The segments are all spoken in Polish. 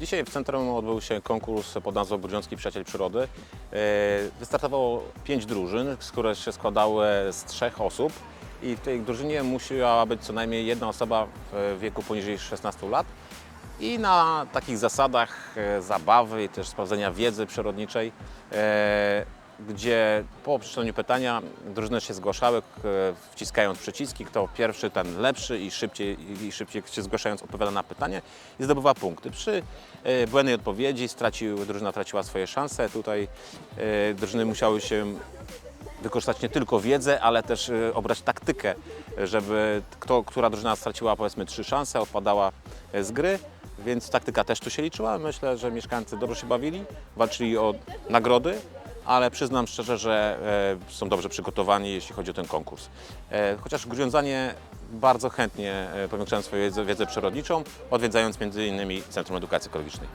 Dzisiaj w centrum odbył się konkurs pod nazwą Grudziącki Przyjaciel Przyrody. E, Wystartowało pięć drużyn, z które się składały z trzech osób i w tej drużynie musiała być co najmniej jedna osoba w wieku poniżej 16 lat. I na takich zasadach e, zabawy i też sprawdzenia wiedzy przyrodniczej, e, gdzie po przeczytaniu pytania drużyny się zgłaszały, k- wciskając przyciski, kto pierwszy, ten lepszy i szybciej, i szybciej się zgłaszając odpowiada na pytanie i zdobywa punkty. Przy e, błędnej odpowiedzi stracił, drużyna traciła swoje szanse. Tutaj e, drużyny musiały się wykorzystać nie tylko wiedzę, ale też e, obrać taktykę, żeby kto, która drużyna straciła powiedzmy trzy szanse, odpadała e, z gry, więc taktyka też tu się liczyła. Myślę, że mieszkańcy dobrze się bawili, walczyli o nagrody, ale przyznam szczerze, że e, są dobrze przygotowani, jeśli chodzi o ten konkurs. E, chociaż grudziądzanie bardzo chętnie e, powiększają swoją wiedzę, przyrodniczą, odwiedzając m.in. Centrum Edukacji Ekologicznej.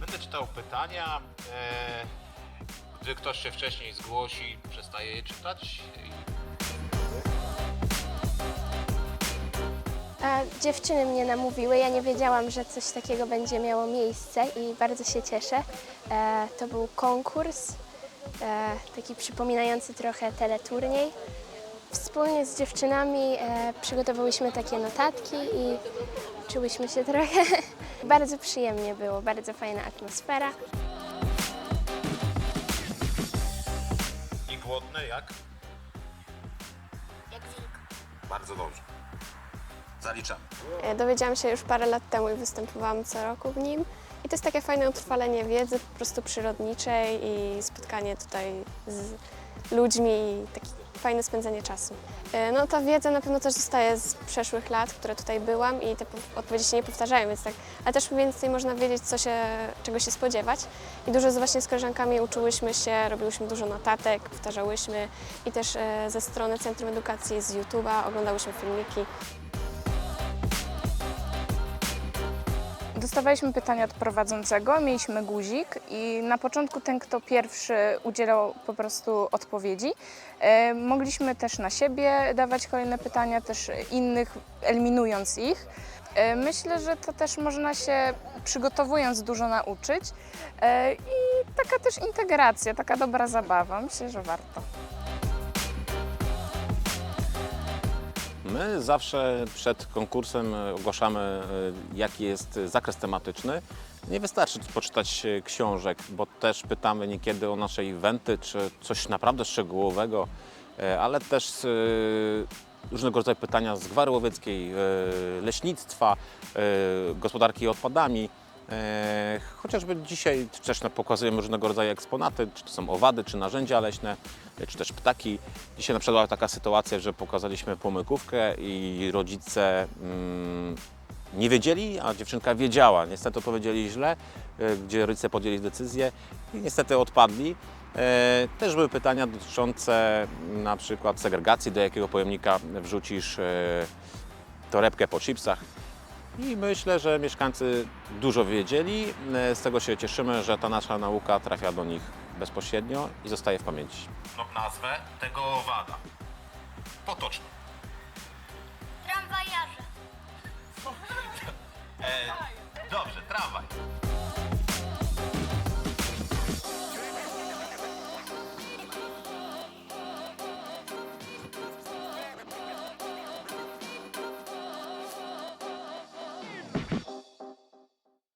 Będę czytał pytania. E, Gdy ktoś się wcześniej zgłosi, przestaje je czytać. Dziewczyny mnie namówiły. Ja nie wiedziałam, że coś takiego będzie miało miejsce i bardzo się cieszę. E, to był konkurs, e, taki przypominający trochę teleturniej. Wspólnie z dziewczynami e, przygotowałyśmy takie notatki i uczyłyśmy się trochę. bardzo przyjemnie było, bardzo fajna atmosfera. I głodny jak? Jak wilk. Bardzo dobrze. Zaliczamy. E, Dowiedziałam się już parę lat temu i występowałam co roku w nim. I to jest takie fajne utrwalenie wiedzy po prostu przyrodniczej i spotkanie tutaj z ludźmi i takie fajne spędzenie czasu. E, No ta wiedza na pewno też zostaje z przeszłych lat, które tutaj byłam i te po- odpowiedzi się nie powtarzają, więc tak, ale też więcej można wiedzieć, co się, czego się spodziewać. I dużo z- właśnie z koleżankami uczyłyśmy się, robiłyśmy dużo notatek, powtarzałyśmy i też e, ze strony Centrum Edukacji z YouTube'a oglądałyśmy filmiki. Dostawaliśmy pytania od prowadzącego, mieliśmy guzik i na początku ten, kto pierwszy udzielał po prostu odpowiedzi. E, mogliśmy też na siebie dawać kolejne pytania, też innych, eliminując ich. E, myślę, że to też można się przygotowując dużo nauczyć e, i taka też integracja, taka dobra zabawa. Myślę, że warto. My zawsze przed konkursem e, ogłaszamy, e, jaki jest zakres tematyczny. Nie wystarczy poczytać e, książek, bo też pytamy niekiedy o nasze eventy, czy coś naprawdę szczegółowego, ale też różnego rodzaju pytania z gwary łowieckiej, leśnictwa, gospodarki odpadami. E, Chociażby dzisiaj też pokazujemy różnego rodzaju eksponaty, czy to są owady, czy narzędzia leśne, e, czy też ptaki. Dzisiaj na przykład była taka sytuacja, że pokazaliśmy pomykówkę i rodzice mm, nie wiedzieli, a dziewczynka wiedziała. Niestety odpowiedzieli źle, e, gdzie rodzice podjęli decyzję i niestety odpadli. Też były pytania dotyczące na przykład segregacji, do jakiego pojemnika wrzucisz torebkę po chipsach. I myślę, że mieszkańcy dużo wiedzieli. E, Z tego się cieszymy, że ta nasza nauka trafia do nich bezpośrednio i zostaje w pamięci. No, nazwę tego owada. Potoczno. Tramwajarze. dobrze, tramwaj.